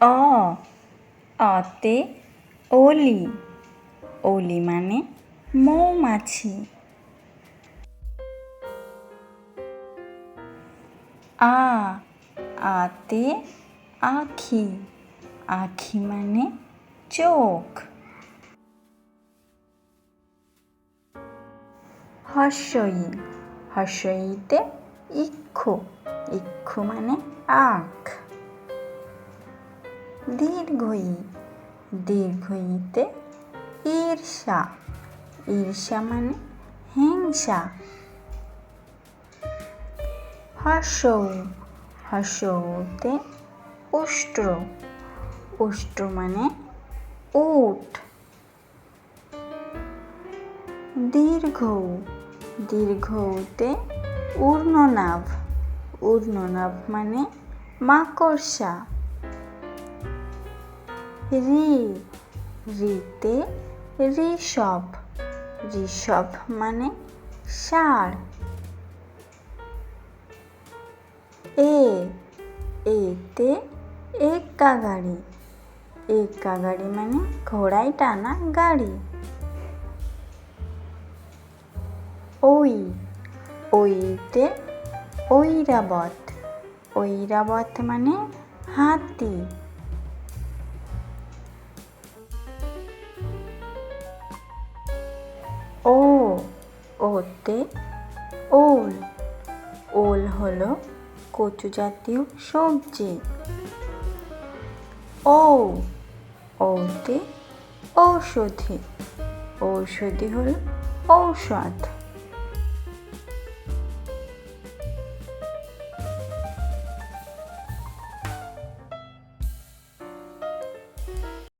অ, অতে অলি। অলি মানে মৌমাছি। আ, আতে আখি। আখি মানে চোখ। হর্ষই, হর্ষইতে ইক্ষু। ইক্ষু মানে আখ। দীর্ঘই, দীর্ঘইতে ঈর্ষা। ঈর্ষা মানে হিংসা। হর্ষৌ হর্ষৌতে উষ্ট্র। উষ্ট্র মানে উট। দীর্ঘ, দীর্ঘতে উর্ণনাভ। উর্ণনাভ মানে মাকড়সা। রি রিতে ঋষভ ঋষভ মানে ষাঁড়। এ, এতে এক্কা গাড়ি এক্কা গাড়ি মানে ঘোড়ায় টানা গাড়ি। ওই ওইতে ঐরাবত। ঐরাবত মানে হাতি। ওতে ওল। ওল হলো কচু জাতীয় সবজি। ও ওতে ঔষধি। ঔষধি হল ঔষধ।